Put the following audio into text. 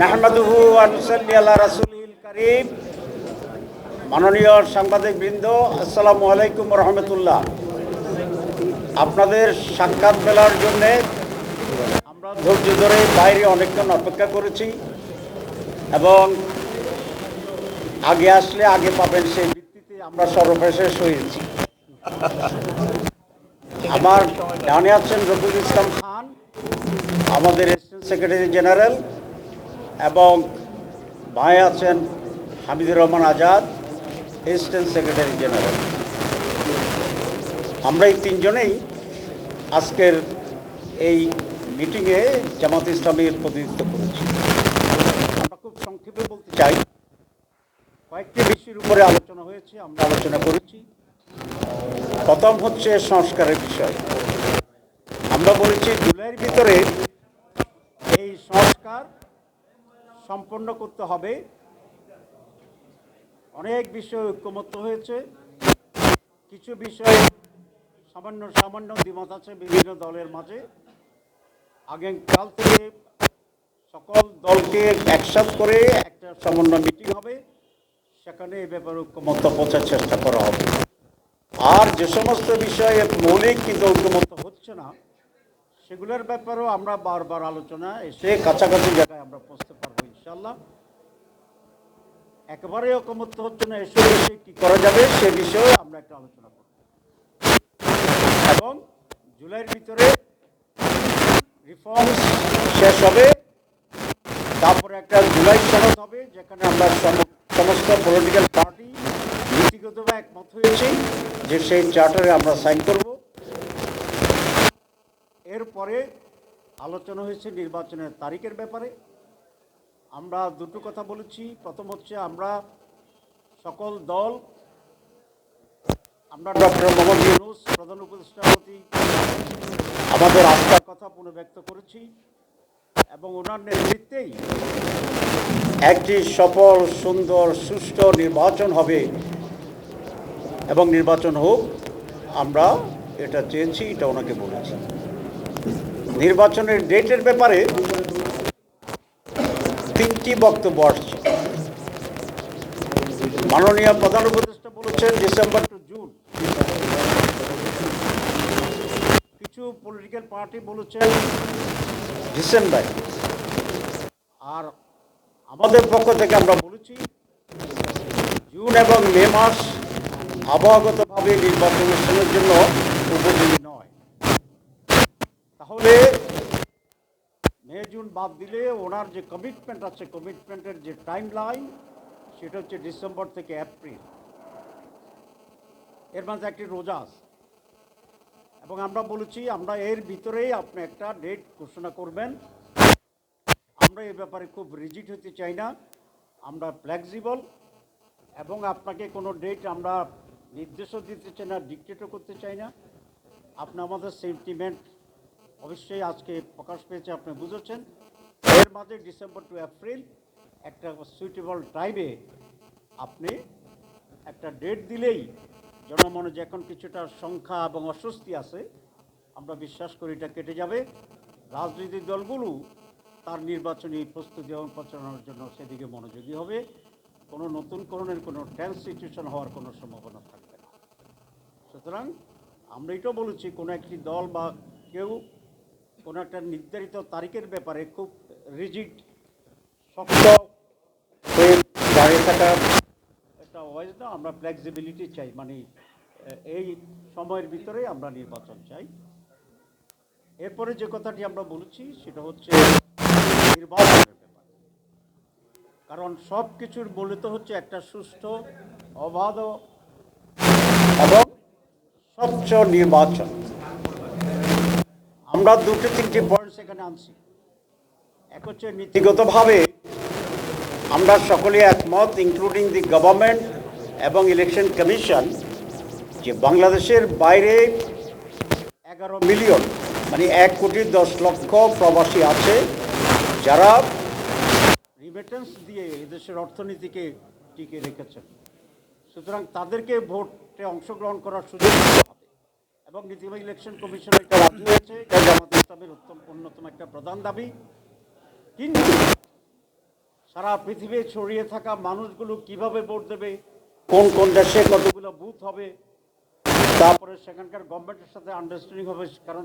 নাহমাদুহু আনুসাল্লি করিম। মাননীয় সাংবাদিক বৃন্দ আসসালামু আলাইকুম রহমতুল্লাহ। আপনাদের সাক্ষাৎ মেলার জন্যে আমরা ধৈর্য ধরে বাইরে অনেকক্ষণ অপেক্ষা করেছি এবং আগে আসলে আগে পাবেন সেই ভিত্তিতে আমরা সর্বশেষ হয়েছি আমার ডানে আছেন রফিকুল ইসলাম খান, আমাদের অ্যাসিস্ট্যান্ট সেক্রেটারি জেনারেল এবং ভাই আছেন Hamidur Rahman Azad assistant secretary general আমরা এই তিনজনেই আজকের এই মিটিংয়ে জামাত ইসলামের প্রতিনিধিত্ব করেছি। আমরা খুব সংক্ষেপে বলতে চাই, কয়েকটি বিষয়ের উপরে আলোচনা হয়েছে, আমরা আলোচনা করেছি। প্রথম হচ্ছে সংস্কারের বিষয়। আমরা বলেছি, জুলাইয়ের ভিতরে এই সংস্কার সম্পন্ন করতে হবে। অনেক বিষয় ঐক্যমত্য হয়েছে। কিছু বিষয় সামান্য সামান্য দ্বিমত আছে বিভিন্ন দলের মাঝে। আগামীকাল থেকে সকল দলকে একসাথ করে একটা সমন্বয় মিটিং হবে। সেখানে এ ব্যাপারে ঐক্যমত্য পৌঁছার চেষ্টা করা হবে। আর যে সমস্ত বিষয়ে মৌলিক কিন্তু ঐক্যমত্য হচ্ছে না, সেগুলোর ব্যাপারেও আমরা বারবার আলোচনা এসে কাছাকাছি জায়গায় আমরা পৌঁছতে ইনশাল্লাহ একেবারে ঐক্যমত্য হচ্ছে না এসে কী করা যাবে সে বিষয়ে আমরা একটা আলোচনা করব। এবং জুলাইয়ের ভিতরে রিফর্মস শেষ হবে, তারপরে একটা জুলাই সনদ হবে, যেখানে আমরা সম- সমস্ত পলিটিক্যাল পার্টি নীতিগতভাবে একমত হয়েছি যে সেই চার্টারে আমরা সাইন করব। এরপরে আলোচনা হয়েছে নির্বাচনের তারিখের ব্যাপারে। আমরা দুটো কথা বলেছি। প্রথম হচ্ছে আমরা সকল দল আমরা ডক্টর মোহাম্মদ ইউনুস প্রধান উপদেষ্টার প্রতি আমাদের আস্থার কথা পুনর্ব্যক্ত করেছি এবং ওনার নেতৃত্বেই একটি সফল সুন্দর সুষ্ঠু নির্বাচন হবে। এবং নির্বাচন হোক আমরা এটা চেয়েছি এটা ওনাকে বলেছি। নির্বাচনের ডেটের ব্যাপারে তিনটি বক্তব্য আসছে? মাননীয় প্রধান উপদেষ্টা বলেছেন, ডিসেম্বর টু জুন। কিছু পলিটিক্যাল পার্টি বলেছেন, ডিসেম্বর। আর আমাদের পক্ষ থেকে আমরা বলেছি, জুন এবং মে মাস আবহাওয়াগতভাবে নির্বাচন অনুষ্ঠানের জন্য উপযোগী নয়। তাহলে জুন বাদ দিলে ওনার যে কমিটমেন্ট আছে কমিটমেন্টের যে টাইম লাইন সেটা হচ্ছে ডিসেম্বর থেকে এপ্রিল। এর মাঝে একটি রোজা আছে। এবং আমরা বলেছি, আমরা এর ভিতরেই আপনি একটা ডেট ঘোষণা করবেন। আমরা এই ব্যাপারে খুব রিজিট হতে চাই না। আমরা ফ্লেক্সিবল এবং আপনাকে কোনো ডেট আমরা নির্দেশও দিতে চাই না ডিকটেটও করতে চাই না। আপনি আমাদের সেন্টিমেন্ট অবশ্যই আজকে প্রকাশ পেয়েছে, আপনি বুঝেছেন। এর মাঝে ডিসেম্বর টু এপ্রিল একটা সুইটেবল টাইমে আপনি একটা ডেট দিলেই জনমনে যে এখন কিছুটা সংখ্যা এবং অস্বস্তি আছে, আমরা বিশ্বাস করি এটা কেটে যাবে। রাজনৈতিক দলগুলো তার নির্বাচনী প্রস্তুতি এবং প্রচারণার জন্য সেদিকে মনোযোগী হবে। কোনো নতুন করণের কোনো টেন্স সিচুয়েশন হওয়ার কোনো সম্ভাবনা থাকবে না। সুতরাং আমরা এটাও বলেছি, কোনো একটি দল বা কেউ কোনো একটা নির্ধারিত তারিখের ব্যাপারে খুব রিজিড শক্ত। হয়ে দাঁড়িয়ে থাকা একটা ওয়েজ না আমরা ফ্লেক্সিবিলিটি চাই মানে এই সময়ের ভিতরে আমরা নির্বাচন চাই। এরপরে যে কথাটি আমরা বলেছি সেটা হচ্ছে নির্বাচনের ব্যাপার। কারণ সব কিছুর বলে তো হচ্ছে একটা সুষ্ঠু অবাধ এবং স্বচ্ছ নির্বাচন। আমরা দুটো তিনটি পয়েন্ট সেখানে আনছি। এক হচ্ছে নীতিগতভাবে আমরা সকলে একমত ইনক্লুডিং দি গভর্নমেন্ট এবং ইলেকশন কমিশন যে বাংলাদেশের বাইরে এগারো মিলিয়ন মানে এক কোটি দশ লক্ষ প্রবাসী আছে, যারা রিমিটেন্স দিয়ে এদেশের অর্থনীতিকে টিকে রেখেছেন। সুতরাং তাদেরকে ভোটে অংশগ্রহণ করার সুযোগ এবং নীতিবাহী ইলেকশন কমিশন এটা রাজি হয়েছে। জামাত ইসলামের উত্তম, অন্যতম একটা প্রধান দাবি। কিন্তু সারা পৃথিবী ছড়িয়ে থাকা মানুষগুলো কীভাবে ভোট দেবে, কোন কোন দেশে কতগুলো বুথ হবে, তারপরে সেখানকার গভর্নমেন্টের সাথে আন্ডারস্ট্যান্ডিং হবে, কারণ